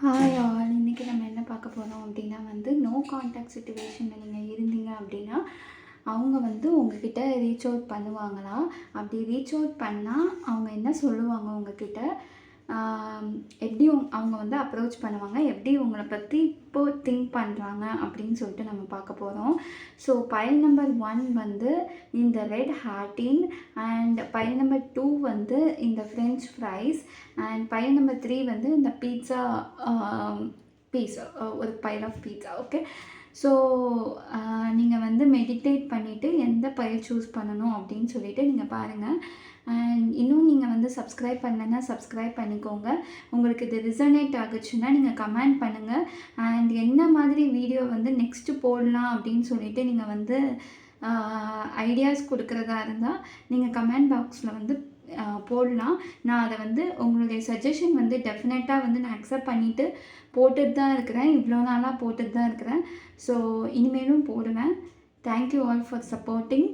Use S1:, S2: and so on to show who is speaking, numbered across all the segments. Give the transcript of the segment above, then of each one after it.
S1: Hi all இன்றைக்கி நம்ம என்ன பார்க்க போகிறோம் அப்படின்னா வந்து நோ கான்டாக்ட் சுச்சுவேஷனில் நீங்கள் இருந்தீங்க அப்படின்னா அவங்க வந்து உங்ககிட்ட ரீச் அவுட் பண்ணுவாங்களா? அப்படி ரீச் அவுட் பண்ணால் அவங்க என்ன சொல்லுவாங்க உங்ககிட்ட? எப்படி அவங்க வந்து அப்ரோச் பண்ணுவாங்க எப்படி உங்களை பற்றி இப்போது திங்க் பண்ணுறாங்க அப்படின்னு சொல்லிட்டு நம்ம பார்க்க போகிறோம் ஸோ பயல் நம்பர் ஒன் வந்து இந்த ரெட் ஹார்டின் அண்ட் பயல் நம்பர் டூ வந்து இந்த French fries and pile number three வந்து இந்த பீட்சா பீஸா ஒரு pile of pizza okay so நீங்கள் வந்து மெடிடேட் பண்ணிவிட்டு எந்த பயிர் சூஸ் பண்ணணும் அப்படின்னு சொல்லிவிட்டு நீங்கள் பாருங்கள் இன்னும் நீங்கள் வந்து சப்ஸ்கிரைப் பண்ணலைன்னா சப்ஸ்கிரைப் பண்ணிக்கோங்க. உங்களுக்கு இது ரிசனேட் ஆகுச்சுன்னா நீங்கள் கமெண்ட் பண்ணுங்கள் அண்ட் என்ன மாதிரி வீடியோ வந்து நெக்ஸ்ட்டு போடலாம் அப்படின்னு சொல்லிட்டு நீங்கள் வந்து ஐடியாஸ் கொடுக்குறதா இருந்தால் நீங்கள் கமெண்ட் பாக்ஸில் வந்து போடலாம். நான் அதை வந்து உங்களுடைய சஜஷன் வந்து டெஃபினட்டாக வந்து நான் அக்செப்ட் பண்ணிவிட்டு போட்டுட்டு தான் இருக்கிறேன். இவ்வளோ நாளாக போட்டுட்டு தான் இருக்கிறேன். ஸோ இனிமேலும் போடுவேன். Thank you all for supporting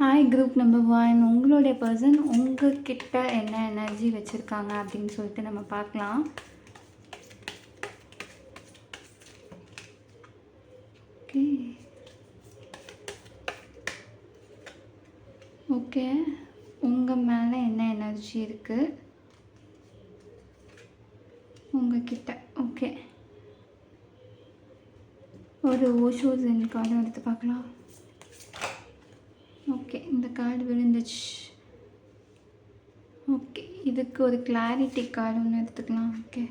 S1: hi group number one உங்களுடைய பர்சன் உங்ககிட்ட என்ன எனர்ஜி வச்சுருக்காங்க அப்படின்னு சொல்லிட்டு நம்ம பார்க்கலாம். ஓகே ஓகே உங்கள் மேலே என்ன எனர்ஜி இருக்குது உங்ககிட்ட. ஓகே ஒரு ஓஷோ ஜென் கார்டு எடுத்து பார்க்கலாம். ஓகே இந்த கார்டு விழுந்துச்சு. ஓகே இதுக்கு ஒரு கிளாரிட்டி கார்டு ஒன்று எடுத்துக்கலாம். ஓகே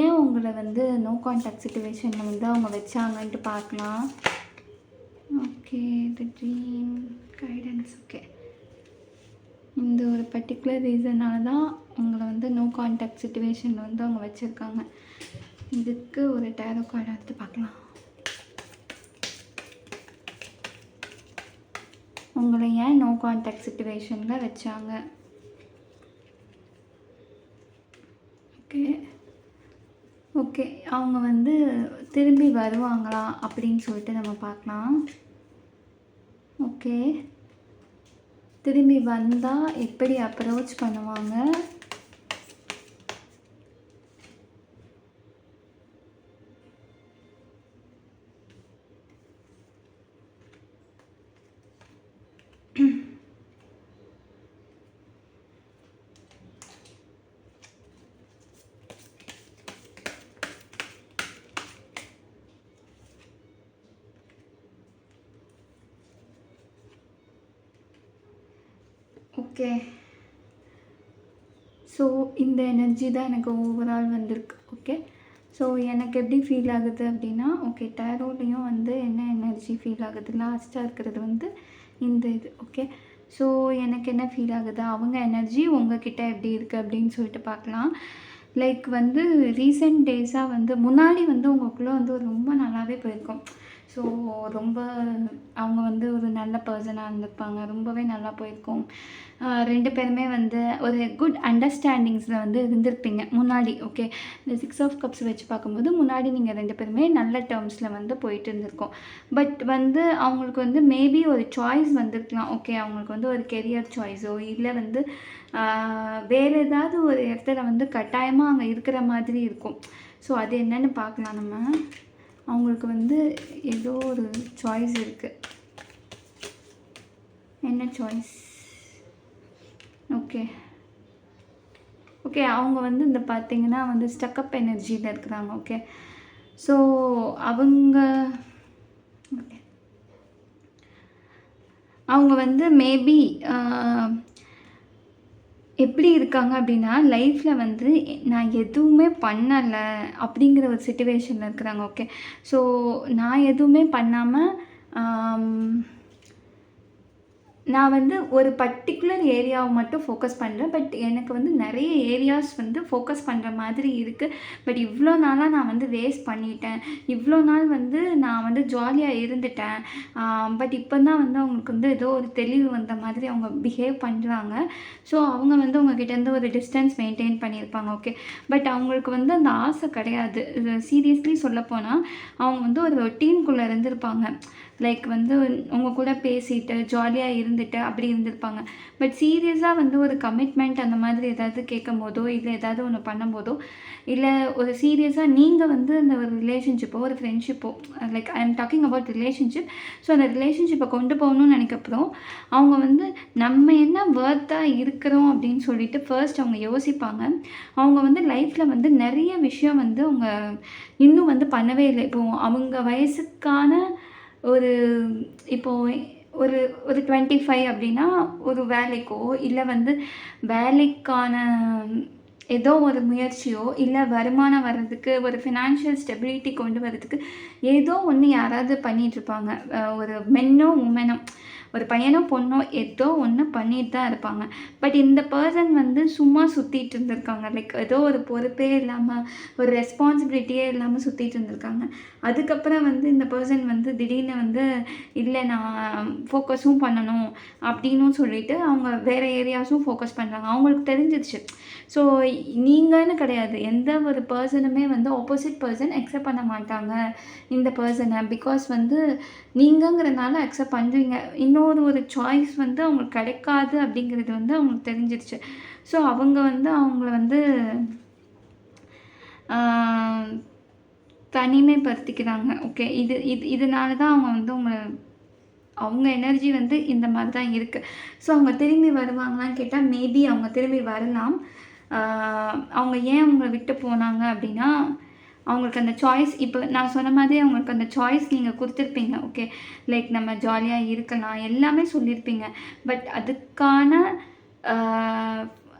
S1: ஏன் உங்களை வந்து நோ கான்டாக்ட் சுச்சுவேஷனில் வந்து அவங்க வச்சாங்கன்ட்டு பார்க்கலாம்? Okay the dream guidance okay இந்த ஒரு பர்டிகுலர் ரீசனால தான் உங்களை வந்து நோ கான்டாக்ட் சுச்சுவேஷனில் வந்து அவங்க வச்சுருக்காங்க. இதுக்கு ஒரு டேரோ கார்டு எடுத்து பார்க்கலாம். உங்களை ஏன் நோ கான்டாக்ட் சுச்சுவேஷனில் வச்சாங்க? ஓகே ஓகே அவங்க வந்து திரும்பி வருவாங்களா அப்படின்னு சொல்லிட்டு நம்ம பார்க்கலாம். ஓகே திரும்பி வந்தால் எப்படி அப்ரோச் பண்ணுவாங்க? ஓகே ஸோ இந்த எனர்ஜி தான் எனக்கு ஓவரால் வந்திருக்கு. ஓகே ஸோ எனக்கு எப்படி ஃபீல் ஆகுது அப்படின்னா ஓகே டேரோலையும் வந்து என்ன எனர்ஜி ஃபீல் ஆகுது? லாஸ்ட்டாக இருக்கிறது வந்து இந்த இது. ஓகே ஸோ எனக்கு என்ன ஃபீல் ஆகுது? அவங்க எனர்ஜி உங்ககிட்ட எப்படி இருக்குது அப்படின்னு சொல்லிட்டு பார்க்கலாம். லைக் வந்து ரீசெண்ட் டேஸாக வந்து முன்னாடி வந்து உங்களுக்குள்ளே வந்து ரொம்ப நல்லாவே போயிருக்கும். ஸோ ரொம்ப அவங்க வந்து ஒரு நல்ல பர்சனாக இருந்திருப்பாங்க. ரொம்பவே நல்லா போயிருக்கும். ரெண்டு பேருமே வந்து ஒரு குட் அண்டர்ஸ்டாண்டிங்ஸில் வந்து இருந்திருப்பீங்க. முன்னாடி ஓகே இந்த சிக்ஸ் ஆஃப் கப்ஸ் வச்சு பார்க்கும்போது முன்னாடி நீங்கள் ரெண்டு பேருமே நல்ல டேர்ம்ஸில் வந்து போயிட்டு இருந்திருக்கோம். பட் வந்து அவங்களுக்கு வந்து மேபி ஒரு சாய்ஸ் வந்திருக்கலாம் ஓகே அவங்களுக்கு வந்து ஒரு கெரியர் சாய்ஸோ இல்லை வந்து வேறு ஏதாவது ஒரு இடத்துல வந்து கட்டாயமாக அங்கே இருக்கிற மாதிரி இருக்கும். ஸோ அது என்னன்னு பார்க்கலாம் நம்ம. அவங்களுக்கு வந்து ஏதோ ஒரு சாய்ஸ் இருக்குது என்ன சாய்ஸ் ஓகே ஓகே அவங்க வந்து இந்த பார்த்தீங்கன்னா வந்து ஸ்டக்கப் எனர்ஜியில் இருக்கிறாங்க ஓகே ஸோ அவங்க ஓகே அவங்க வந்து மேபி எப்படி இருக்காங்க அப்படின்னா லைஃப்பில் வந்து நான் எதுவுமே பண்ணலை அப்படிங்கிற ஒரு சுச்சுவேஷனில் இருக்கிறாங்க ஓகே ஸோ நான் எதுவுமே பண்ணாமல் நான் வந்து ஒரு பர்டிகுலர் ஏரியாவை மட்டும் ஃபோக்கஸ் பண்ணுறேன் பட் எனக்கு வந்து நிறைய ஏரியாஸ் வந்து ஃபோக்கஸ் பண்ணுற மாதிரி இருக்குது பட் இவ்வளோ நாளாக நான் வந்து வேஸ்ட் பண்ணிட்டேன். இவ்வளோ நாள் வந்து நான் ஜாலியாக இருந்துட்டேன். பட் இப்போ தான் வந்து அவங்களுக்கு வந்து ஏதோ ஒரு தெளிவு வந்த மாதிரி அவங்க பிஹேவ் பண்ணுறாங்க ஸோ அவங்க வந்து உங்ககிட்டேருந்து ஒரு டிஸ்டன்ஸ் மெயின்டைன் பண்ணியிருப்பாங்க ஓகே பட் அவங்களுக்கு வந்து அந்த ஆசை கிடையாது. சீரியஸ்லி சொல்லப்போனால் அவங்க வந்து ஒரு ரொட்டீன்குள்ளே இருந்திருப்பாங்க. லைக் வந்து உங்கள் கூட பேசிட்டு ஜாலியாக இருந்துட்டு அப்படி இருந்திருப்பாங்க. பட் சீரியஸாக வந்து ஒரு கமிட்மெண்ட் அந்த மாதிரி ஏதாவது கேட்கும் போதோ இல்லை ஏதாவது ஒன்று பண்ணும்போதோ இல்லை ஒரு சீரியஸாக நீங்கள் வந்து அந்த ஒரு ரிலேஷன்ஷிப்போ ஒரு ஃப்ரெண்ட்ஷிப்போ like I am talking about relationship so அந்த ரிலேஷன்ஷிப்பை கொண்டு போகணும்னு நினைக்கப்புறம் அவங்க வந்து நம்ம என்ன வேர்த்தாக இருக்கிறோம் அப்படின்னு சொல்லிட்டு ஃபர்ஸ்ட் அவங்க யோசிப்பாங்க. அவங்க வந்து லைஃப்பில் வந்து நிறைய விஷயம் வந்து அவங்க இன்னும் வந்து பண்ணவே இல்லை. இப்போது அவங்க வயசுக்கான ஒரு இப்போது ஒரு ஒரு டுவெண்ட்டி ஃபைவ் அப்படின்னா ஒரு வேலைக்கோ இல்லை வந்து வேலைக்கான ஏதோ ஒரு முயற்சியோ இல்லை வருமானம் வர்றதுக்கு ஒரு ஃபினான்ஷியல் ஸ்டெபிலிட்டி கொண்டு வரதுக்கு ஏதோ ஒன்று யாராவது பண்ணிகிட்ருப்பாங்க ஒரு மென்னோ உமனோ ஒரு பையனோ பொண்ணோ ஏதோ ஒன்று பண்ணிட்டு தான் இருப்பாங்க. பட் இந்த பர்சன் வந்து சும்மா சுற்றிட்டு இருந்திருக்காங்க. லைக் ஏதோ ஒரு பொறுப்பே இல்லாமல் ஒரு ரெஸ்பான்சிபிலிட்டியே இல்லாமல் சுற்றிட்டு இருந்திருக்காங்க. அதுக்கப்புறம் வந்து இந்த பர்சன் வந்து திடீர்னு வந்து இல்லை நான் ஃபோக்கஸும் பண்ணணும் அப்படின்னும் சொல்லிட்டு அவங்க வேறு ஏரியாஸும் ஃபோக்கஸ் பண்ணுறாங்க அவங்களுக்கு தெரிஞ்சிச்சு ஸோ நீங்கள்னு கிடையாது. எந்த ஒரு பர்சனுமே வந்து ஆப்போசிட் பர்சன் அக்செப்ட் பண்ண மாட்டாங்க இந்த பர்சனை பிகாஸ் வந்து நீங்கங்கிறனால அக்செப்ட் பண்ணுறீங்க இன்னொரு ஒரு சாய்ஸ் வந்து அவங்களுக்கு கிடைக்காது அப்படிங்கிறது வந்து அவங்களுக்கு தெரிஞ்சிருச்சு. ஸோ அவங்க வந்து அவங்கள வந்து தனிமைப்படுத்திக்கிறாங்க. ஓகே இது இது இதனால தான் அவங்க வந்து உங்களை அவங்க எனர்ஜி வந்து இந்த மாதிரி தான் இருக்குது ஸோ அவங்க திரும்பி வருவாங்களான்னு கேட்டால் மேபி அவங்க திரும்பி வரலாம். அவங்க ஏன் அவங்கள விட்டு போனாங்க அப்படின்னா அவங்களுக்கு அந்த சாய்ஸ் இப்போ நான் சொன்ன மாதிரி அவங்களுக்கு அந்த சாய்ஸ் நீங்கள் கொடுத்துருப்பீங்க ஓகே லைக் நம்ம ஜாலியாக இருக்கலாம் எல்லாமே சொல்லியிருப்பீங்க பட் அதுக்கான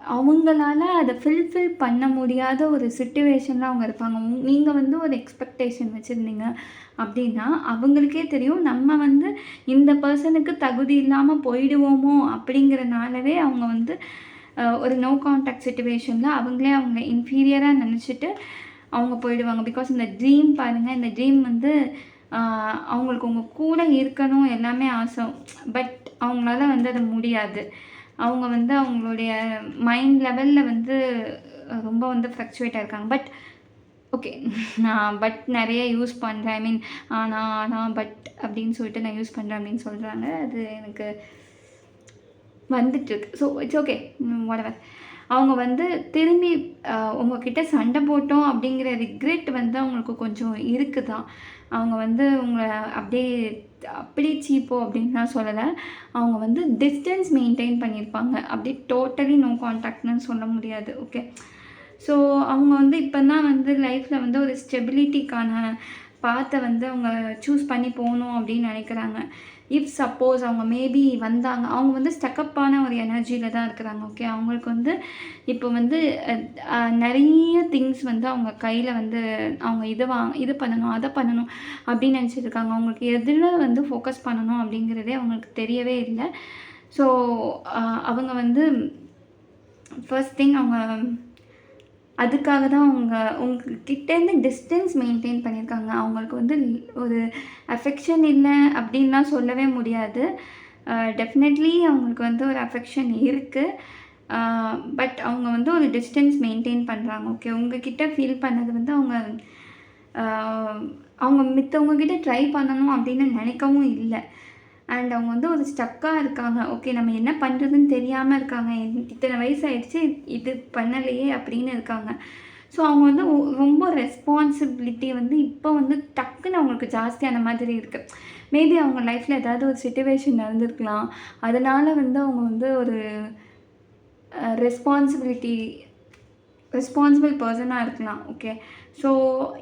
S1: அவங்களால அதை ஃபில்ஃபில் பண்ண முடியாத ஒரு சுச்சுவேஷனில் அவங்க இருப்பாங்க. நீங்கள் வந்து ஒரு எக்ஸ்பெக்டேஷன் வச்சுருந்தீங்க அப்படின்னா அவங்களுக்கே தெரியும் நம்ம வந்து இந்த பர்சனுக்கு தகுதி இல்லாமல் போயிடுவோமோ அப்படிங்கிறனாலவே அவங்க வந்து ஒரு நோ கான்டாக்ட் சுச்சுவேஷனில் அவங்களே அவங்க இன்ஃபீரியராக நினச்சிட்டு அவங்க போயிடுவாங்க. பிகாஸ் இந்த ட்ரீம் பாருங்கள் இந்த ட்ரீம் வந்து அவங்களுக்கு உங்கள் கூட இருக்கணும் எல்லாமே ஆசை. பட் அவங்களால வந்து அது முடியாது. அவங்க வந்து அவங்களுடைய மைண்ட் லெவலில் வந்து ரொம்ப வந்து ஃப்ளக்சுவேட்டாக இருக்காங்க. பட் ஓகே நான் பட் நிறைய யூஸ் பண்ணுறேன் ஐ மீன் ஆனால் ஆனால் பட் அப்படின்னு சொல்லிட்டு நான் யூஸ் பண்ணுறேன் அப்படின்னு சொல்கிறாங்க அது எனக்கு வந்துட்டுருக்கு. So it's okay whatever. அவங்க வந்து திரும்பி உங்ககிட்ட சண்டை போட்டோம் அப்படிங்கிற ரிக்ரெட் வந்து அவங்களுக்கு கொஞ்சம் இருக்குது தான் அவங்க வந்து உங்களை அப்படியே அப்படி சீப்போ அப்படின்லாம் சொல்லலை. அவங்க வந்து டிஸ்டன்ஸ் மெயின்டைன் பண்ணியிருப்பாங்க. அப்படியே டோட்டலி நோ கான்டாக்ட்னு சொல்ல முடியாது. ஓகே ஸோ அவங்க வந்து இப்போ தான் வந்து லைஃப்பில் வந்து ஒரு ஸ்டெபிலிட்டிக்கான பாத்தை வந்து அவங்க சூஸ் பண்ணி போகணும் அப்படின்னு நினைக்கிறாங்க. இஃப் சப்போஸ் அவங்க மேபி வந்தாங்க அவங்க வந்து ஸ்டக்கப்பான ஒரு எனர்ஜியில் தான் இருக்கிறாங்க ஓகே அவங்களுக்கு வந்து இப்போ வந்து நிறைய திங்ஸ் வந்து அவங்க கையில் வந்து அவங்க இதை வா இது பண்ணணும் அதை பண்ணணும் அப்படின்னு நினச்சிருக்காங்க அவங்களுக்கு எதில் வந்து ஃபோக்கஸ் பண்ணணும் அப்படிங்கிறதே அவங்களுக்கு தெரியவே இல்லை. ஸோ அவங்க வந்து ஃபர்ஸ்ட் திங் அவங்க அதுக்காக தான் அவங்க உங்ககிட்டேருந்து டிஸ்டன்ஸ் மெயின்டைன் பண்ணியிருக்காங்க. அவங்களுக்கு வந்து ஒரு அஃபெக்ஷன் இல்லை அப்படின்லாம் சொல்லவே முடியாது. டெஃபினெட்லி அவங்களுக்கு வந்து ஒரு அஃபெக்ஷன் இருக்குது பட் அவங்க வந்து ஒரு டிஸ்டன்ஸ் மெயின்டைன் பண்ணுறாங்க ஓகே உங்ககிட்ட ஃபீல் பண்ணது வந்து அவங்க அவங்க மித்தவங்கக்கிட்ட ட்ரை பண்ணணும் அப்படின்னு நினைக்கவும் இல்லை. அண்ட் அவங்க வந்து ஒரு ஸ்டக்காக இருக்காங்க. ஓகே நம்ம என்ன பண்ணுறதுன்னு தெரியாமல் இருக்காங்க. இத்தனை வயசு ஆயிடுச்சு இது பண்ணலையே அப்படின்னு இருக்காங்க. ஸோ அவங்க வந்து ரொம்ப ரெஸ்பான்சிபிலிட்டி வந்து இப்போ வந்து டக்குன்னு அவங்களுக்கு ஜாஸ்தியான மாதிரி இருக்குது மேபி அவங்க லைஃப்பில் ஏதாவது ஒரு சுச்சுவேஷன் நடந்திருக்கலாம். அதனால் வந்து அவங்க வந்து ஒரு ரெஸ்பான்சிபிலிட்டி ரெஸ்பான்சிபிள் பர்சனாக இருக்கலாம். ஓகே ஸோ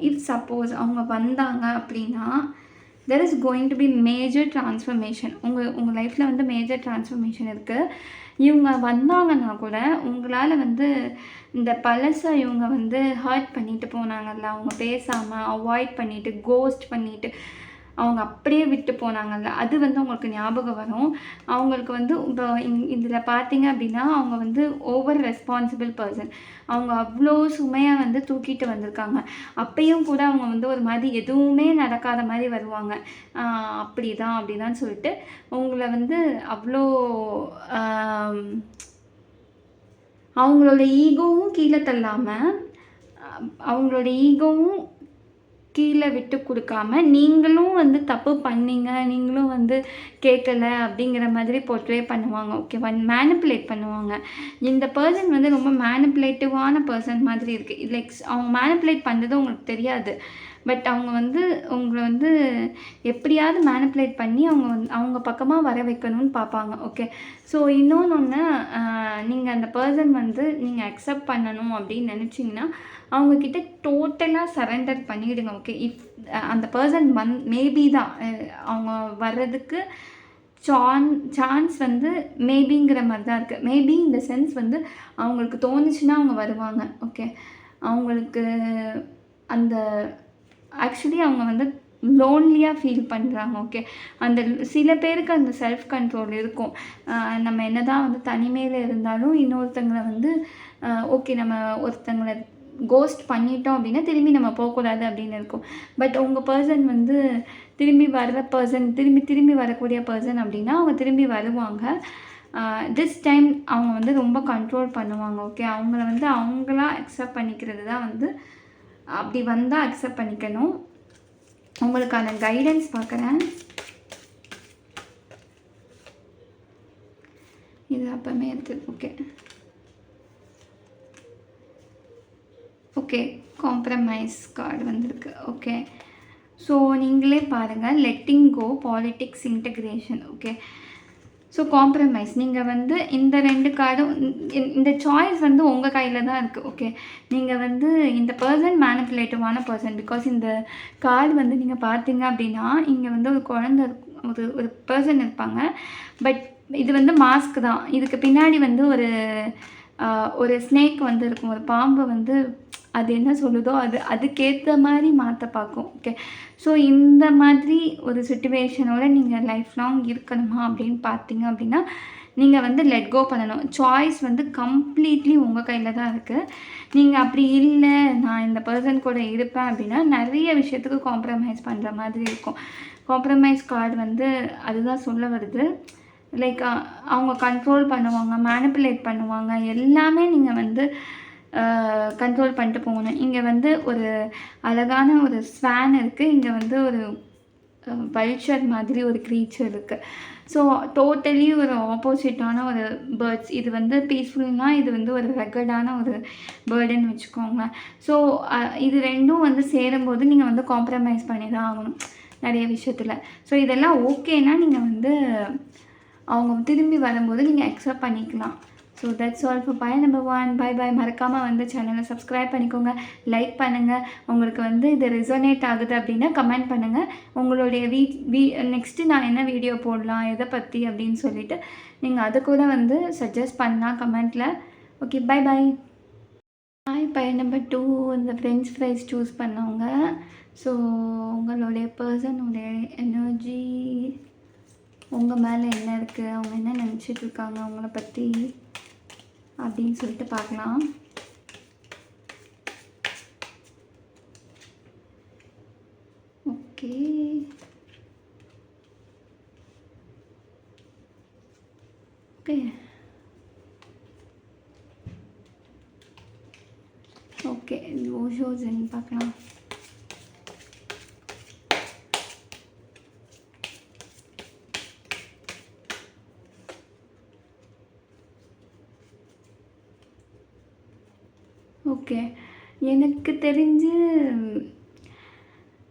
S1: இஃப் சப்போஸ் அவங்க வந்தாங்க அப்படின்னா there is going to be major transformation உங்கள் உங்கள் லைஃப்பில் வந்து மேஜர் ட்ரான்ஸ்ஃபர்மேஷன் இருக்குது இவங்க வந்தாங்கன்னா கூட உங்களால் வந்து இந்த பழசை இவங்க வந்து ஹர்ட் பண்ணிட்டு போனாங்கல்ல அவங்க பேசாமல் அவாய்ட் பண்ணிவிட்டு கோஸ்ட் பண்ணிவிட்டு அவங்க அப்படியே விட்டு போனாங்கல்ல அது வந்து அவங்களுக்கு ஞாபகம் வரும். அவங்களுக்கு வந்து இப்போ இதில் பார்த்தீங்க அப்படின்னா அவங்க வந்து ஓவர் ரெஸ்பான்சிபிள் பர்சன் அவங்க அவ்வளோ சுமையாக வந்து தூக்கிட்டு வந்திருக்காங்க. அப்பையும் கூட அவங்க வந்து ஒரு மாதிரி எதுவுமே நடக்காத மாதிரி வருவாங்க. அப்படி தான் அப்படி தான் சொல்லிட்டு உங்களை வந்து அவ்வளோ அவங்களோட ஈகோவும் கீழே தள்ளாமல் அவங்களோட ஈகோவும் கீழே விட்டு கொடுக்காம நீங்களும் வந்து தப்பு பண்ணீங்க நீங்களும் வந்து கேட்கல அப்படிங்கிற மாதிரி போர்ட்ரே பண்ணுவாங்க ஓகேவா மேனிப்புலேட் பண்ணுவாங்க. இந்த பர்சன் வந்து ரொம்ப மேனிப்புலேட்டிவான பர்சன் மாதிரி இருக்குது லைக்ஸ் அவங்க மேனிப்புலேட் பண்ணுறது உங்களுக்கு தெரியாது. பட் அவங்க வந்து உங்களை வந்து எப்படியாவது மேனிப்புலேட் பண்ணி அவங்க வந்து அவங்க பக்கமாக வர வைக்கணும்னு பார்ப்பாங்க ஓகே ஸோ இன்னொன்று ஒன்று நீங்கள் அந்த பர்சன் வந்து நீங்கள் அக்செப்ட் பண்ணணும் அப்படின்னு நினச்சிங்கன்னா அவங்கக்கிட்ட டோட்டலாக சரண்டர் பண்ணிவிடுங்க ஓகே இஃப் அந்த பர்சன் வந் மேபி தான் அவங்க வர்றதுக்கு சான் சான்ஸ் வந்து மேபிங்கிற மாதிரி தான் இருக்குது மேபி இந்த சென்ஸ் வந்து அவங்களுக்கு தோணுச்சுன்னா அவங்க வருவாங்க ஓகே அவங்களுக்கு அந்த ஆக்சுவலி அவங்க வந்து லோன்லியாக ஃபீல் பண்ணுறாங்க ஓகே அந்த சில பேருக்கு அந்த செல்ஃப் கண்ட்ரோல் இருக்கும் நம்ம என்ன தான் வந்து தனிமையில் இருந்தாலும் இன்னொருத்தங்களை வந்து ஓகே நம்ம ஒருத்தங்களை கோஸ்ட் பண்ணிட்டோம் அப்படின்னா திரும்பி நம்ம போகக்கூடாது அப்படின்னு இருக்கும். பட் உங்கள் பர்சன் வந்து திரும்பி வர்ற பர்சன் திரும்பி திரும்பி வரக்கூடிய பர்சன் அப்படின்னா அவங்க திரும்பி வருவாங்க. திஸ் டைம் அவங்க வந்து ரொம்ப கண்ட்ரோல் பண்ணுவாங்க ஓகே அவங்கள வந்து அவங்களா அக்செப்ட் பண்ணிக்கிறது தான் வந்து அப்படி வந்தால் அக்செப்ட் பண்ணிக்கணும். உங்களுக்கான கைடன்ஸ் பார்க்குறேன் இது அப்போமே எடுத்து ஓகே ஓகே காம்ப்ரமைஸ் கார்டு வந்திருக்கு. ஓகே ஸோ நீங்களே பாருங்கள் letting go politics integration okay so compromise நீங்கள் வந்து இந்த ரெண்டு கார்டும் இந்த- இந்த சாய்ஸ் வந்து உங்கள் கையில் தான் இருக்குது ஓகே நீங்கள் வந்து இந்த பர்சன் மேனிப்புலேட்டிவான பர்சன் பிகாஸ் இந்த கார்டு வந்து நீங்கள் பார்த்தீங்க அப்படின்னா இங்கே வந்து ஒரு குழந்தை ஒரு ஒரு பர்சன் இருப்பாங்க. பட் இது வந்து மாஸ்க் தான். இதுக்கு பின்னாடி வந்து ஒரு ஒரு ஸ்னேக் வந்து இருக்கும். ஒரு பாம்பு வந்து அது என்ன சொல்லுதோ அது அதுக்கேற்ற மாதிரி மாற்ற பார்க்கும் ஓகே ஸோ இந்த மாதிரி ஒரு சுச்சுவேஷனோட நீங்கள் லைஃப் லாங் இருக்கணுமா அப்படின்னு பார்த்தீங்க அப்படின்னா நீங்கள் வந்து லெட் கோ பண்ணணும். சாய்ஸ் வந்து கம்ப்ளீட்லி உங்கள் கையில் தான் இருக்குது நீங்கள் அப்படி இல்லை நான் இந்த பர்சன் கூட இருப்பேன் அப்படின்னா நிறைய விஷயத்துக்கு காம்ப்ரமைஸ் பண்ணுற மாதிரி இருக்கும். காம்ப்ரமைஸ் கார்டு வந்து அதுதான் சொல்ல வருது. லைக் அவங்க கண்ட்ரோல் பண்ணுவாங்க மேனிப்புலேட் பண்ணுவாங்க. எல்லாமே நீங்கள் வந்து கண்ட்ரோல் பண்ணிட்டு போகணும். இங்கே வந்து ஒரு அழகான ஒரு ஸ்வான் இருக்குது இங்கே வந்து ஒரு வல்ச்சர் மாதிரி ஒரு க்ரீச்சர் இருக்குது ஸோ டோட்டலி ஒரு ஆப்போசிட்டான ஒரு பேர்ட்ஸ் இது வந்து பீஸ்ஃபுல்னா இது வந்து ஒரு ரெக்கர்டான ஒரு பேர்டுன்னு வச்சுக்கோங்க ஸோ இது ரெண்டும் வந்து சேரும்போது நீங்கள் வந்து காம்ப்ரமைஸ் பண்ணி தான் ஆகணும். நிறைய விஷயத்தில். ஸோ இதெல்லாம் ஓகேனா நீங்கள் வந்து அவங்க திரும்பி வரும்போது நீங்கள் அக்செப்ட் பண்ணிக்கலாம். So that's all for pile number one bye bye மறக்காமல் வந்து சேனலை சப்ஸ்கிரைப் பண்ணிக்கோங்க. லைக் பண்ணுங்கள் உங்களுக்கு வந்து இது ரெசோனேட் ஆகுது அப்படின்னா கமெண்ட் பண்ணுங்கள் உங்களுடைய வீ வீ நெக்ஸ்ட்டு நான் என்ன வீடியோ போடலாம் எதை பற்றி அப்படின்னு சொல்லிட்டு நீங்கள் அதை கூட வந்து சஜஸ்ட் பண்ணலாம் கமெண்ட்டில் okay bye bye bye pile number two இந்த ஃப்ரெஞ்ச் ஃப்ரைஸ் சூஸ் பண்ணவங்க. ஸோ உங்களுடைய பர்சனுடைய எனர்ஜி உங்கள் மேலே என்ன இருக்குது அவங்க என்ன நினச்சிட்ருக்காங்க அவங்கள பற்றி அப்படின்னு சொல்லிட்டு பார்க்கலாம். ஓகே. ஓகே. ஓகே ஓஷோஸ் பார்க்கலாம். ஓகே. எனக்கு தெரிஞ்சு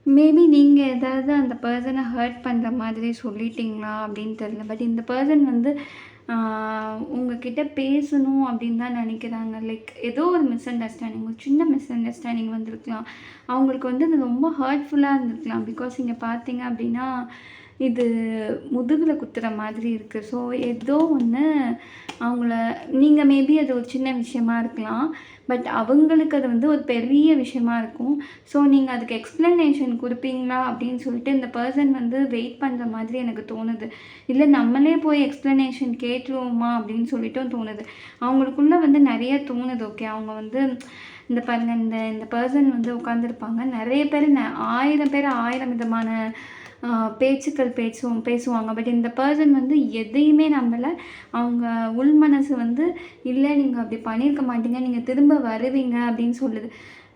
S1: மேபி நீங்கள் ஏதாவது அந்த பர்சனை ஹர்ட் பண்ணுற மாதிரி சொல்லிட்டீங்களா அப்படின்னு தெரியல. பட் இந்த பர்சன் வந்து உங்ககிட்ட பேசணும் அப்படின்னு தான் நினைக்கிறாங்க. லைக் ஏதோ ஒரு மிஸ் அண்டர்ஸ்டாண்டிங் ஒரு சின்ன மிஸ் அண்டர்ஸ்டாண்டிங் வந்திருக்கலாம். அவங்களுக்கு வந்து அது ரொம்ப ஹர்ட்ஃபுல்லாக இருந்திருக்கலாம். பிகாஸ் இங்கே பார்த்தீங்க அப்படின்னா இது முதுகில் குத்துற மாதிரி இருக்குது ஸோ ஏதோ ஒன்று அவங்கள நீங்கள் மேபி அது ஒரு சின்ன விஷயமா இருக்கலாம். பட் அவங்களுக்கு அது வந்து ஒரு பெரிய விஷயமா இருக்கும். ஸோ நீங்கள் அதுக்கு எக்ஸ்ப்ளனேஷன் கொடுப்பீங்களா அப்படின்னு சொல்லிட்டு இந்த பர்சன் வந்து வெயிட் பண்ணுற மாதிரி எனக்கு தோணுது. இல்லை நம்மளே போய் எக்ஸ்ப்ளனேஷன் கேட்டுருவோமா அப்படின்னு சொல்லிட்டும் தோணுது. அவங்களுக்குள்ள வந்து நிறைய தோணுது ஓகே அவங்க வந்து இந்த பாருங்க இந்த இந்த பர்சன் வந்து உட்காந்துருப்பாங்க நிறைய பேர் ந- ஆயிரம் பேர் ஆயிரம் விதமான பேச்சுக்கள் பேசுவோம் பேசுவாங்க. பட் இந்த பர்சன் வந்து எதையுமே நம்மளை அவங்க உள் மனசு வந்து இல்லை நீங்கள் அப்படி பண்ணியிருக்க மாட்டீங்க. நீங்கள் திரும்ப வருவீங்க. அப்படின்னு சொல்லுது.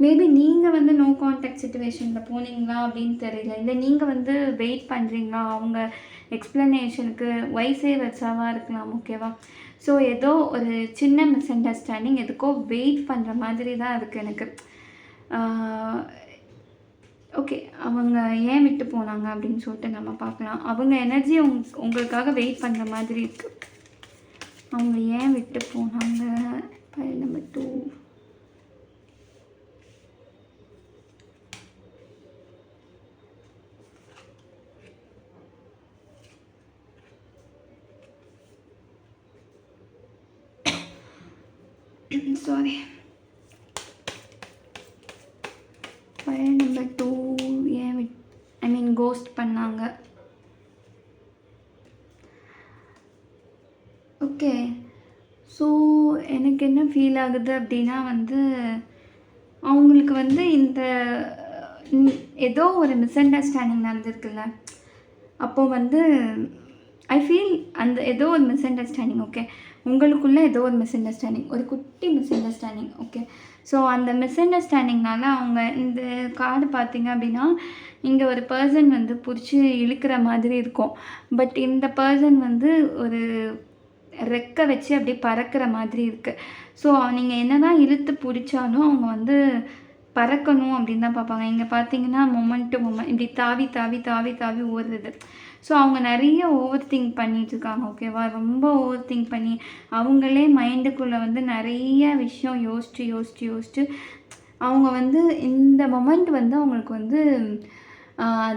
S1: மேபி நீங்கள் வந்து நோ கான்டாக்ட் சுச்சுவேஷனில் போனீங்களா அப்படின்னு தெரியல. இல்லை நீங்கள் வந்து வெயிட் பண்ணுறீங்களா அவங்க எக்ஸ்ப்ளனேஷனுக்கு வயசே வச்சாவா இருக்கலாம் ஓகேவா ஸோ ஏதோ ஒரு சின்ன மிஸ் அண்டர்ஸ்டாண்டிங் எதுக்கோ வெயிட் பண்ணுற மாதிரி தான் இருக்குது எனக்கு ஓகே அவங்க ஏன் விட்டு போனாங்க அப்படின்னு சொல்லிட்டு நம்ம பார்க்கலாம். அவங்க எனர்ஜி உங் உங்களுக்காக வெயிட் பண்ணுற மாதிரி இருக்குது அவங்க ஏன் விட்டு போனாங்க? File number two sorry file number two ஏன் விட் ஐ மீன் கோஸ்ட் பண்ணாங்க. ஓகே ஸோ எனக்கு என்ன ஃபீல் ஆகுது அப்படின்னா வந்து அவங்களுக்கு வந்து இந்த ஏதோ ஒரு மிஸ் அண்டர்ஸ்டாண்டிங் நடந்திருக்குல்ல. அப்போது வந்து ஐ ஃபீல் அந்த ஏதோ ஒரு மிஸ் அண்டர்ஸ்டாண்டிங் ஓகே உங்களுக்குள்ளே ஏதோ ஒரு மிஸ் அண்டர்ஸ்டாண்டிங் ஒரு குட்டி மிஸ் அண்டர்ஸ்டாண்டிங் ஓகே ஸோ அந்த மிஸ் அண்டர்ஸ்டாண்டிங்னால அவங்க இந்த கார்டு பார்த்தீங்க அப்படின்னா இங்கே ஒரு பர்சன் வந்து பிடிச்சி இழுக்கிற மாதிரி இருக்கும். பட் இந்த பர்சன் வந்து ஒரு ரெக்கை வச்சு அப்படியே பறக்கிற மாதிரி இருக்குது ஸோ நீங்கள் என்ன தான் இழுத்து பிடிச்சாலும் அவங்க வந்து பறக்கணும் அப்படின்னு தான் பார்ப்பாங்க. இங்கே பார்த்தீங்கன்னா மொமெண்ட் டு மொமெண்ட் இப்படி தாவி தாவி தாவி தாவி ஓடுறது. ஸோ அவங்க நிறைய ஓவர் திங்க் பண்ணிட்டு இருக்காங்க ஓகேவா ரொம்ப ஓவர் திங்க் பண்ணி அவங்களே மைண்டுக்குள்ளே வந்து நிறைய விஷயம் யோசிச்சு யோசிச்சு யோசிச்சு அவங்க வந்து இந்த மொமெண்ட் வந்து அவங்களுக்கு வந்து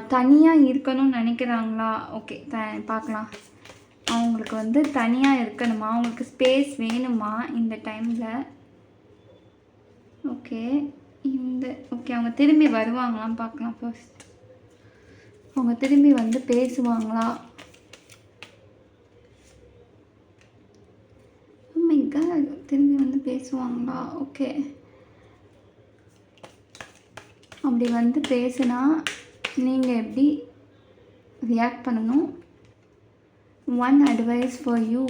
S1: தனியாக இருக்கணும்னு நினைக்கிறாங்களா? ஓகே த பார்க்கலாம். அவங்களுக்கு வந்து தனியாக இருக்கணுமா? அவங்களுக்கு ஸ்பேஸ் வேணுமா இந்த டைமில் ஓகே இந்த ஓகே அவங்க திரும்பி வருவாங்களாம் பார்க்கலாம் ஃபர்ஸ்ட் அவங்க திரும்பி வந்து பேசுவாங்களா? Oh திரும்பி வந்து பேசுவாங்களா? ஓகே அப்படி வந்து பேசுனா நீங்கள் எப்படி ரியாக்ட் பண்ணணும்? One advice for you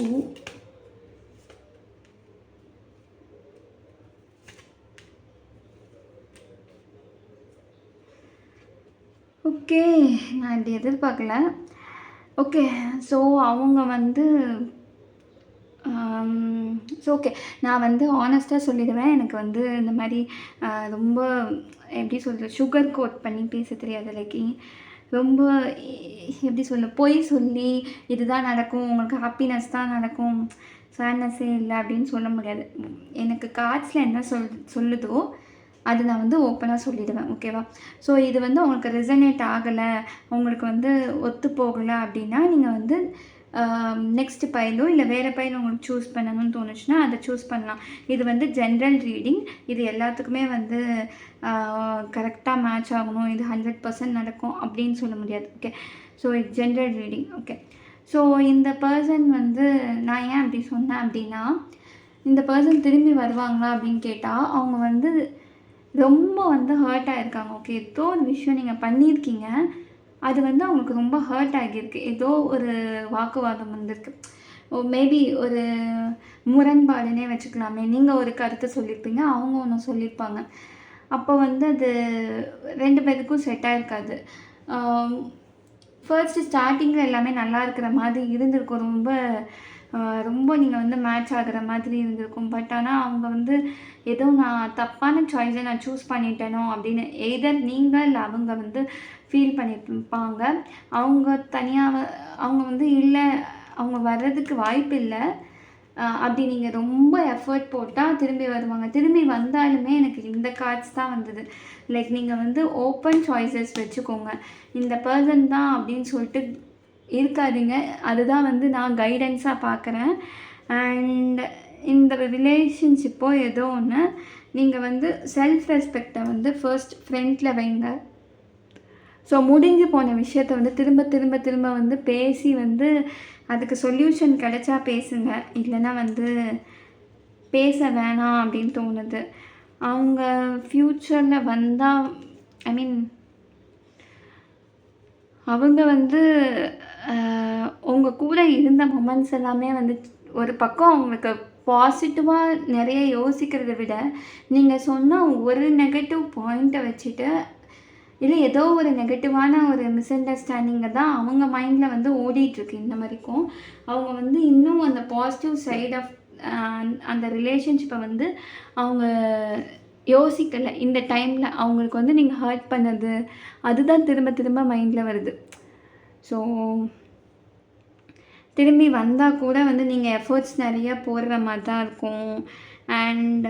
S1: okay நான் இப்படி எதிர்பார்க்கல. ஓகே ஸோ அவங்க வந்து um, ஸோ ஓகே நான் வந்து ஆனஸ்ட்டாக சொல்லிடுவேன். எனக்கு வந்து இந்த மாதிரி ரொம்ப எப்படி சொல்கிறது சுகர் கோட் பண்ணி பேச தெரியாது. லைக் ரொம்ப எப்படி சொல்ல பொய் சொல்லி இதுதான் நடக்கும் உங்களுக்கு ஹாப்பினஸ் தான் நடக்கும் சேட்னஸ்ஸே இல்லை அப்படின்னு சொல்ல முடியாது. எனக்கு கார்ட்ஸில் என்ன சொல் சொல்லுதோ அது நான் வந்து ஓப்பனாக சொல்லிடுவேன் ஓகேவா ஸோ இது வந்து உங்களுக்கு ரெசனேட் ஆகலை உங்களுக்கு வந்து ஒத்து போகலை அப்படின்னா நீங்கள் வந்து நெக்ஸ்ட் பைலோ இல்லை வேறு பையன் உங்களுக்கு சூஸ் பண்ணணும்னு தோணுச்சுன்னா அதை சூஸ் பண்ணலாம். இது வந்து ஜென்ரல் ரீடிங் இது எல்லாத்துக்குமே வந்து கரெக்டாக மேட்ச் ஆகணும். இது ஹண்ட்ரட் பர்சன்ட் நடக்கும் அப்படின்னு சொல்ல முடியாது ஓகே ஸோ இது ஜென்ரல் ரீடிங் ஓகே ஸோ இந்த பர்சன் வந்து நான் ஏன் அப்படி சொன்னேன் அப்படின்னா இந்த பர்சன் திரும்பி வருவாங்களா அப்படின்னு கேட்டால் அவங்க வந்து ரொம்ப வந்து ஹர்ட் ஆகிருக்காங்க ஓகே ஏதோ ஒரு விஷயம் நீங்கள் பண்ணியிருக்கீங்க. அது வந்து அவங்களுக்கு ரொம்ப ஹர்ட் ஆகியிருக்கு. ஏதோ ஒரு வாக்குவாதம் வந்திருக்கு. ஓ மேபி ஒரு முரண்பாடுனே வச்சுக்கலாமே. நீங்கள் ஒரு கருத்தை சொல்லியிருப்பீங்க அவங்க ஒன்று சொல்லியிருப்பாங்க. அப்போ வந்து அது ரெண்டு பேருக்கும் செட் ஆகிருக்காது ஃபர்ஸ்ட்டு ஸ்டார்டிங்கில் எல்லாமே நல்லா இருக்கிற மாதிரி இருந்திருக்கும். ரொம்ப ரொம்ப நீங்கள் வந்து மேட்ச் ஆகிற மாதிரி இருந்திருக்கும். பட் ஆனால் அவங்க வந்து ஏதோ நான் தப்பான சாய்ஸை நான் சூஸ் பண்ணிட்டேனோ அப்படின்னு எய்தர் நீங்கள் இல்லை அவங்க வந்து ஃபீல் பண்ணியிருப்பாங்க அவங்க தனியாக அவங்க வந்து இல்லை அவங்க வர்றதுக்கு வாய்ப்பு இல்லை. அப்படி நீங்கள் ரொம்ப எஃபர்ட் போட்டால் திரும்பி வருவாங்க. திரும்பி வந்தாலுமே எனக்கு இந்த கார்ட்ஸ் தான் வந்தது. லைக் நீங்கள் வந்து ஓப்பன் சாய்ஸஸ் வச்சுக்கோங்க. இந்த பர்சன் தான் அப்படின்னு சொல்லிட்டு இருக்காதீங்க. அதுதான் வந்து நான் கைடன்ஸாக பார்க்குறேன் அண்ட் இந்த ரிலேஷன்ஷிப்போ ஏதோ ஒன்று நீங்கள் வந்து செல்ஃப் ரெஸ்பெக்டை வந்து ஃபர்ஸ்ட் ஃப்ரெண்டில் வைங்க. ஸோ முடிஞ்சு போன விஷயத்த வந்து திரும்ப திரும்ப திரும்ப வந்து பேசி வந்து அதுக்கு சொல்யூஷன் கிடைச்சா பேசுங்க. இல்லைன்னா வந்து பேச வேணாம் அப்படின்னு தோணுது. அவங்க ஃப்யூச்சரில் வந்தால் ஐ மீன் அவங்க வந்து உங்கள் கூட இருந்த மொமெண்ட்ஸ் எல்லாமே வந்து ஒரு பக்கம் அவங்களுக்கு பாசிட்டிவாக நிறைய யோசிக்கிறத விட நீங்கள் சொன்ன ஒரு நெகட்டிவ் பாயிண்ட்டை வச்சுட்டு இல்லை ஏதோ ஒரு நெகட்டிவான ஒரு மிஸ் அண்டர்ஸ்டாண்டிங்கை தான் அவங்க மைண்டில் வந்து ஓடிட்டுருக்கு இந்த மாதிரிக்கும் அவங்க வந்து இன்னும் அந்த பாசிட்டிவ் சைட் ஆஃப் அந்த ரிலேஷன்ஷிப்பை வந்து அவங்க யோசிக்கலை. இந்த டைமில் அவங்களுக்கு வந்து நீங்கள் ஹர்ட் பண்ணது அதுதான் திரும்ப திரும்ப மைண்டில் வருது. ஸோ திரும்பி வந்தால் கூட வந்து நீங்கள் எஃபர்ட்ஸ் நிறைய போடுற மாதிரி தான் இருக்கும் அண்ட்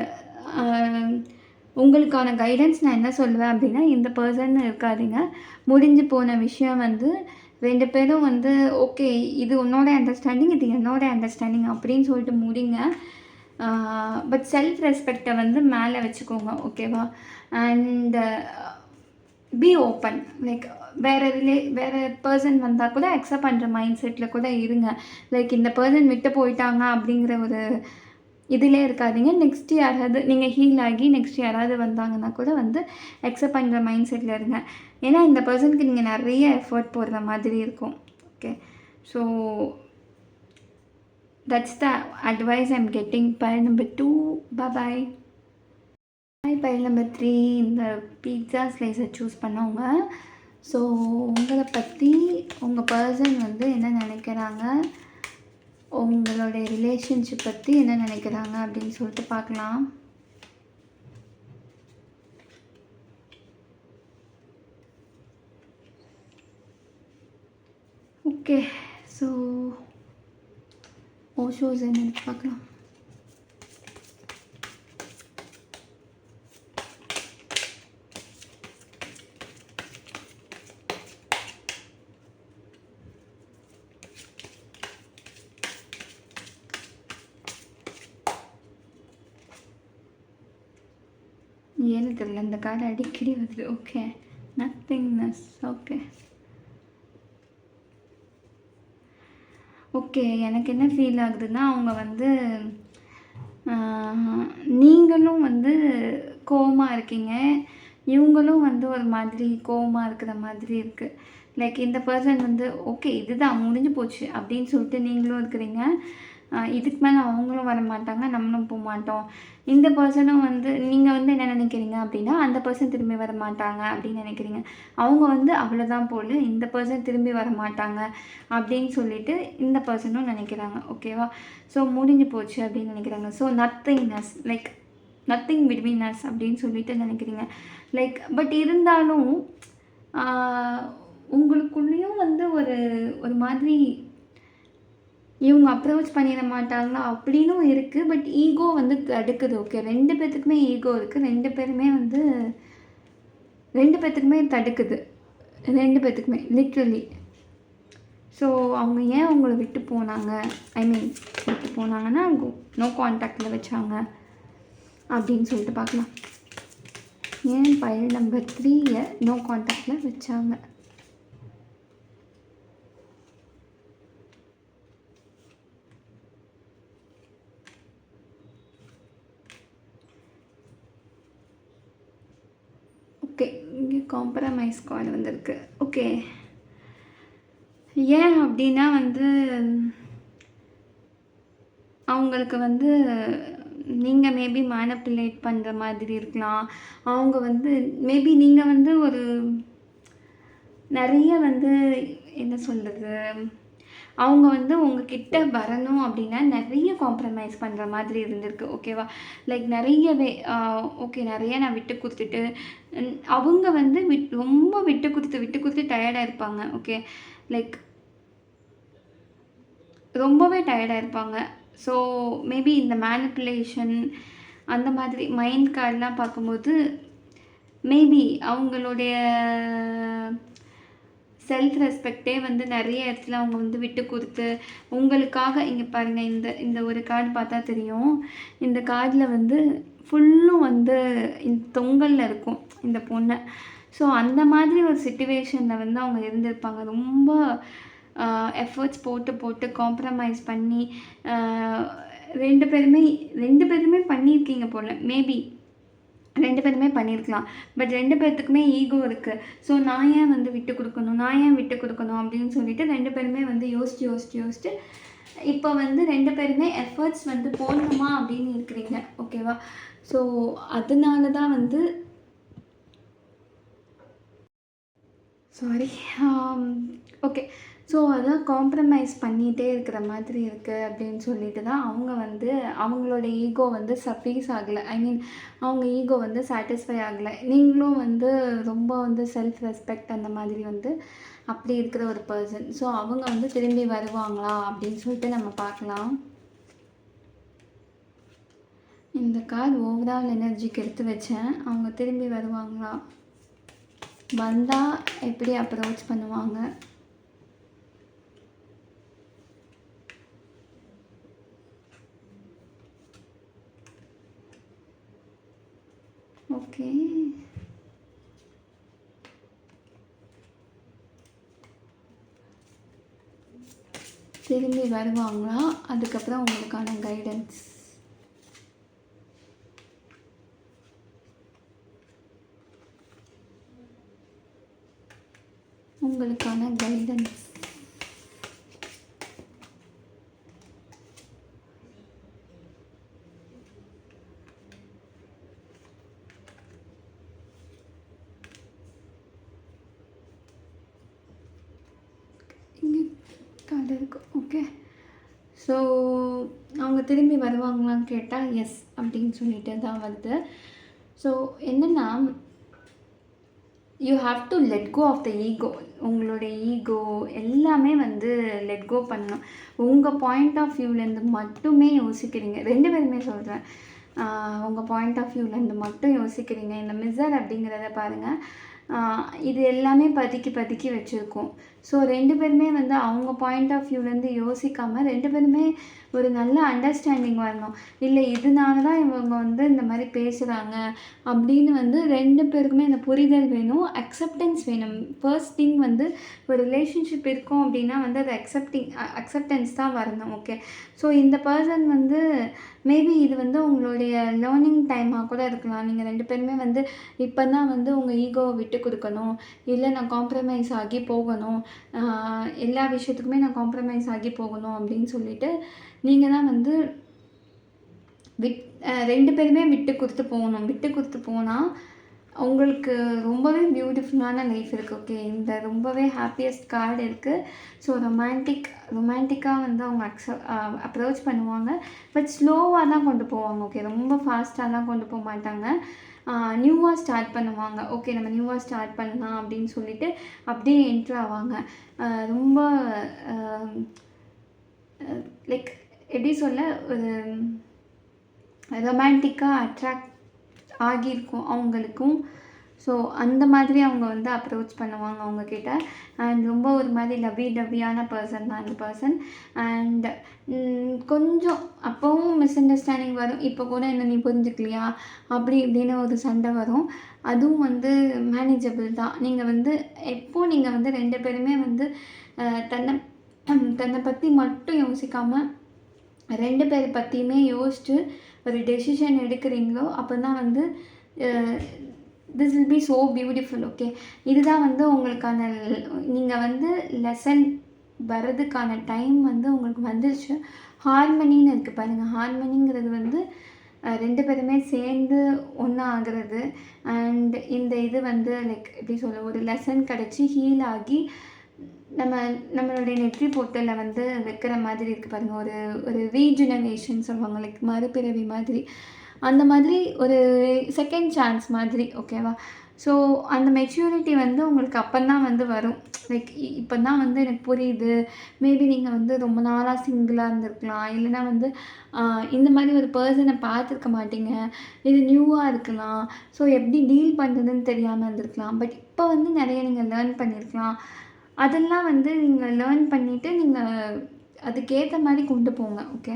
S1: உங்களுக்கான கைடன்ஸ் நான் என்ன சொல்லுவேன் அப்படின்னா இந்த பர்சன் இருக்காதீங்க. முடிஞ்சு போன விஷயம் வந்து ரெண்டு பேரும் வந்து ஓகே இது உன்னோட அண்டர்ஸ்டாண்டிங் இது என்னோட அண்டர்ஸ்டாண்டிங் அப்படின்னு சொல்லிட்டு முடிங்க. பட் செல்ஃப் ரெஸ்பெக்டை வந்து மேலே வச்சுக்கோங்க ஓகேவா அண்ட் பி ஓப்பன் லைக் வேறு ரிலே வேறு பர்சன் வந்தால் கூட அக்செப்ட் பண்ணுற மைண்ட் செட்டில் கூட இருங்க. லைக் இந்த பர்சன் விட்டு போயிட்டாங்க அப்படிங்கிற ஒரு இதிலே இருக்காதிங்க. நெக்ஸ்ட் யாராவது நீங்கள் ஹீல் ஆகி நெக்ஸ்ட் யாராவது வந்தாங்கன்னா கூட வந்து அக்செப்ட் பண்ணுற மைண்ட் செட்டில் இருங்க. ஏன்னா இந்த பர்சனுக்கு நீங்கள் நிறைய எஃபர்ட் போடுற மாதிரி இருக்கும். Okay so that's the advice I'm getting pile number two bye bye pile number three இந்த பீட்சா ஸ்லைஸை சூஸ் பண்ணவங்க. ஸோ உங்களை பற்றி உங்கள் பர்சன் வந்து என்ன நினைக்கிறாங்க? உங்களுடைய ரிலேஷன்ஷிப் பற்றி என்ன நினைக்கிறாங்க அப்படின்னு சொல்லிட்டு பார்க்கலாம். ஓகே ஸோ ஓஷோஸ் என்ன பார்க்கலாம். ஏன்னு அடிக்கடி வருது. ஓகே நத்திங்னஸ் ஓகே ஓகே எனக்கு என்ன ஃபீல் ஆகுதுன்னா அவங்க வந்து நீங்களும் வந்து கோவமாக இருக்கீங்க. இவங்களும் வந்து ஒரு மாதிரி கோவமாக இருக்கிற மாதிரி இருக்குது லைக் இந்த பர்சன் வந்து ஓகே இதுதான் முடிஞ்சு போச்சு அப்படின்னு சொல்லிட்டு நீங்களும் இருக்கிறீங்க. இதுக்கு மேலே அவங்களும் வர மாட்டாங்க நம்மளும் போக மாட்டோம். இந்த பர்சனும் வந்து நீங்கள் வந்து என்ன நினைக்கிறீங்க அப்படின்னா அந்த பர்சன் திரும்பி வர மாட்டாங்க அப்படின்னு நினைக்கிறீங்க. அவங்க வந்து அவ்வளோதான் போல் இந்த பர்சன் திரும்பி வர மாட்டாங்க அப்படின்னு சொல்லிட்டு இந்த பர்சனும் நினைக்கிறாங்க ஓகேவா ஸோ முடிஞ்சு போச்சு அப்படின்னு நினைக்கிறாங்க. So nothingness like nothing between us அப்படின்னு சொல்லிட்டு நினைக்கிறீங்க. லைக் பட் இருந்தாலும் உங்களுக்குள்ளேயும் வந்து ஒரு ஒரு மாதிரி இவங்க அப்ரோச் பண்ணிட மாட்டாங்களா அப்படின்னும் இருக்குது பட் ஈகோ வந்து தடுக்குது. ஓகே ரெண்டு பேர்த்துக்குமே ஈகோ இருக்குது ரெண்டு பேருமே வந்து ரெண்டு பேர்த்துக்குமே தடுக்குது. ரெண்டு பேர்த்துக்குமே லிட்ரலி ஸோ அவங்க ஏன் அவங்கள விட்டு போனாங்க? ஐ மீன் விட்டு போனாங்கன்னா நோ கான்டாக்டில் வச்சாங்க அப்படின்னு சொல்லிட்டு பார்க்கலாம். ஏன் பயல் நம்பர் த்ரீயை நோ கான்டாக்டில் வச்சாங்க ஓகே இங்கே காம்ப்ரமைஸ் கால் வந்திருக்கு. ஓகே ஏன் அப்படின்னா வந்து அவங்களுக்கு வந்து நீங்கள் மேபி மேனப்புலேட் பண்ணுற மாதிரி இருக்கலாம். அவங்க வந்து மேபி நீங்கள் வந்து ஒரு நிறைய வந்து என்ன சொல்கிறது அவங்க வந்து உங்ககிட்ட வரணும் அப்படின்னா நிறைய காம்ப்ரமைஸ் பண்ணுற மாதிரி இருந்திருக்கு ஓகேவா லைக் நிறையவே ஓகே நிறைய நான் விட்டு கொடுத்துட்டு அவங்க வந்து விட் ரொம்ப விட்டு கொடுத்து விட்டு கொடுத்து டயர்டாக இருப்பாங்க ஓகே லைக் ரொம்பவே டயர்டாக இருப்பாங்க. ஸோ மேபி இந்த மேனிப்புலேஷன் அந்த மாதிரி மைண்ட் கார்டெலாம் பார்க்கும்போது மேபி அவங்களுடைய செல்ஃப் ரெஸ்பெக்டே வந்து நிறைய இடத்துல அவங்க வந்து விட்டு கொடுத்து உங்களுக்காக இங்கே பாருங்கள் இந்த இந்த ஒரு கார்டு பார்த்தா தெரியும். இந்த கார்டில் வந்து ஃபுல்லும் வந்து இந்த தொங்கலில் இருக்கும் இந்த பொண்ணை. ஸோ அந்த மாதிரி ஒரு சுச்சுவேஷனில் வந்து அவங்க இருந்திருப்பாங்க. ரொம்ப எஃபர்ட்ஸ் போட்டு போட்டு காம்ப்ரமைஸ் பண்ணி ரெண்டு பேருமே ரெண்டு பேருமே பண்ணியிருக்கீங்க போல். மேபி ரெண்டு பேருமே பண்ணியிருக்கலாம் பட் ரெண்டு பேர்த்துக்குமே ஈகோ இருக்குது ஸோ நான் ஏன் வந்து விட்டு கொடுக்கணும்? நான் ஏன் விட்டு கொடுக்கணும் அப்படின்னு சொல்லிட்டு ரெண்டு பேருமே வந்து யோசிச்சு யோசிச்சு யோசிச்சு இப்போ வந்து ரெண்டு பேருமே எஃபர்ட்ஸ் வந்து போடணுமா அப்படின்னு இருக்கிறீங்க. ஓகேவா ஸோ அதனால தான் வந்து சாரி ஓகே ஸோ அதான் காம்ப்ரமைஸ் பண்ணிகிட்டே இருக்கிற மாதிரி இருக்குது அப்படின்னு சொல்லிட்டு தான் அவங்க வந்து அவங்களோட ஈகோ வந்து சஃபீஸ் ஆகலை. ஐ மீன் அவங்க ஈகோ வந்து சாட்டிஸ்ஃபை ஆகலை. நீங்களும் வந்து ரொம்ப வந்து செல்ஃப் ரெஸ்பெக்ட் அந்த மாதிரி வந்து அப்படி இருக்கிற ஒரு பர்சன் ஸோ அவங்க வந்து திரும்பி வருவாங்களா அப்படின்னு சொல்லிட்டு நம்ம பார்க்கலாம். இந்த கார்டு ஓவரால் எனர்ஜிக்கு எடுத்து வச்சேன். அவங்க திரும்பி வருவாங்களா? வந்தால் எப்படி அப்ரோச் பண்ணுவாங்க? ஓகே. திரும்பி வருவாங்களா? அதுக்கப்புறம் உங்களுக்கான கைடன்ஸ் உங்களுக்கான கைடன்ஸ் இங்கே கார்டு இருக்கும் ஓகே ஸோ அவங்க திரும்பி வருவாங்களான்னு கேட்டால் எஸ் அப்படின்னு சொல்லிட்டு தான் வருது. ஸோ என்னென்னா you have to let go of the ego உங்களுடைய ஈகோ எல்லாமே வந்து லெட் கோ பண்ணணும். உங்கள் பாயிண்ட் ஆஃப் வியூலேருந்து மட்டுமே யோசிக்கிறீங்க. ரெண்டு பேருமே சொல்கிறேன் உங்கள் பாயிண்ட் ஆஃப் வியூலேருந்து மட்டும் யோசிக்கிறீங்க. இந்த மிஸ்ஸர் அப்படிங்கிறத பாருங்கள் இது எல்லாமே பதுக்கி பதுக்கி வச்சுருக்கோம். ஸோ ரெண்டு பேருமே வந்து அவங்க பாயிண்ட் ஆஃப் வியூலேருந்து யோசிக்காமல் ரெண்டு பேருமே ஒரு நல்ல அண்டர்ஸ்டாண்டிங் வரணும் இல்லை இதனால தான் இவங்க வந்து இந்த மாதிரி பேசுகிறாங்க அப்படின்னு வந்து ரெண்டு பேருக்குமே அந்த புரிதல் வேணும் அக்செப்டன்ஸ் வேணும். ஃபர்ஸ்ட் திங் வந்து ஒரு ரிலேஷன்ஷிப் இருக்கும் அப்படின்னா வந்து அது அக்செப்டிங் அக்செப்டன்ஸ் தான் வரணும் ஓகே ஸோ இந்த பர்சன் வந்து மேபி இது வந்து உங்களுடைய லேர்னிங் டைமாக கூட இருக்கலாம். நீங்கள் ரெண்டு பேருமே வந்து இப்போ தான் வந்து உங்கள் ஈகோவை விட்டு கொடுக்கணும். இல்லை நான் காம்ப்ரமைஸ் ஆகி போகணும். எல்லா விஷயத்துக்குமே நான் காம்ப்ரமைஸ் ஆகி போகணும் அப்படின்னு சொல்லிட்டு நீங்கள் தான் வந்து விட் ரெண்டு பேருமே விட்டு கொடுத்து போகணும். விட்டு கொடுத்து போனால் உங்களுக்கு ரொம்பவே பியூட்டிஃபுல்லான லைஃப் இருக்குது ஓகே இந்த ரொம்பவே ஹாப்பியஸ்ட் கார்டு இருக்குது ஸோ ரொமான்டிக் ரொமான்டிக்காக வந்து அவங்க அக்செப்ட் அப்ரோச் பண்ணுவாங்க. பட் ஸ்லோவாக தான் கொண்டு போவாங்க ஓகே ரொம்ப ஃபாஸ்ட்டாக கொண்டு போக மாட்டாங்க. நியூவாக ஸ்டார்ட் பண்ணுவாங்க. ஓகே நம்ம நியூவாக ஸ்டார்ட் பண்ணலாம் அப்படின்னு சொல்லிட்டு அப்படியே என்ட்ரு ஆவாங்க. ரொம்ப லைக் எப்படி சொல்ல ஒரு ரொமான்டிக்காக அட்ராக்ட் ஆகியிருக்கும் அவங்களுக்கும். ஸோ அந்த மாதிரி அவங்க வந்து அப்ரோச் பண்ணுவாங்க அவங்கக்கிட்ட அண்ட் ரொம்ப ஒரு மாதிரி லவ்வி டவ்வியான பர்சன் தான் அந்த பர்சன் அண்ட் கொஞ்சம் அப்போவும் மிஸ் அண்டர்ஸ்டாண்டிங் வரும். இப்போ கூட என்ன நீ புரிஞ்சுக்கலையா? அப்படி இப்படின்னு ஒரு சண்டை வரும். அதுவும் வந்து மேனேஜபிள் தான். நீங்கள் வந்து எப்போ நீங்கள் வந்து ரெண்டு பேருமே வந்து தன்னை தன்னை பற்றி மட்டும் யோசிக்காமல் ரெண்டு பேரை பற்றியுமே யோசித்து ஒரு டெசிஷன் எடுக்கிறீங்களோ அப்போ தான் வந்து this will be so beautiful okay இதுதான் வந்து உங்களுக்கான நீங்கள் வந்து லெசன் வர்றதுக்கான டைம் வந்து உங்களுக்கு வந்துருச்சு. ஹார்மனின்னு இருக்குது பாருங்கள் ஹார்மனிங்கிறது வந்து ரெண்டு பேருமே சேர்ந்து ஒன்றா ஆகிறது. அண்ட் இந்த இது வந்து லைக் எப்படி சொல்ல ஒரு லெசன் கிடச்சி ஹீல் ஆகி நம்ம நம்மளுடைய நெற்றி போட்டலில் வந்து வைக்கிற மாதிரி இருக்குது பாருங்கள் ஒரு ஒரு ரீஜெனரேஷன் சொல்லுவாங்க. லைக் மறுபிறவி மாதிரி. அந்த மாதிரி ஒரு செகண்ட் சான்ஸ் மாதிரி ஓகேவா ஸோ அந்த மெச்சூரிட்டி வந்து உங்களுக்கு அப்போ தான் வந்து வரும். லைக் இப்போ தான் வந்து எனக்கு புரியுது. மேபி நீங்கள் வந்து ரொம்ப நாளாக சிங்கிளாக இருந்திருக்கலாம். இல்லைனா வந்து இந்த மாதிரி ஒரு பர்சனை பார்த்துருக்க மாட்டீங்க. இது நியூவாக இருக்கலாம். ஸோ எப்படி டீல் பண்ணுறதுன்னு தெரியாமல் இருந்திருக்கலாம். பட் இப்போ வந்து நிறைய நீங்கள் லேர்ன் பண்ணியிருக்கலாம் அதெல்லாம் வந்து நீங்கள் லேர்ன் பண்ணிவிட்டு நீங்கள் அதுக்கேற்ற மாதிரி கொண்டு போங்க okay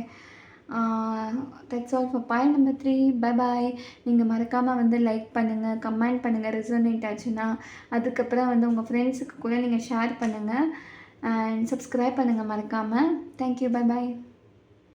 S1: that's all for point number three bye bye நீங்கள் மறக்காமல் வந்து லைக் பண்ணுங்கள் கமெண்ட் பண்ணுங்கள் ரிசர்னேட் ஆச்சுன்னா அதுக்கப்புறம் வந்து உங்கள் ஃப்ரெண்ட்ஸுக்கு கூட நீங்கள் ஷேர் பண்ணுங்கள் அண்ட் சப்ஸ்கிரைப் பண்ணுங்கள் மறக்காமல் தேங்க்யூ பை பாய்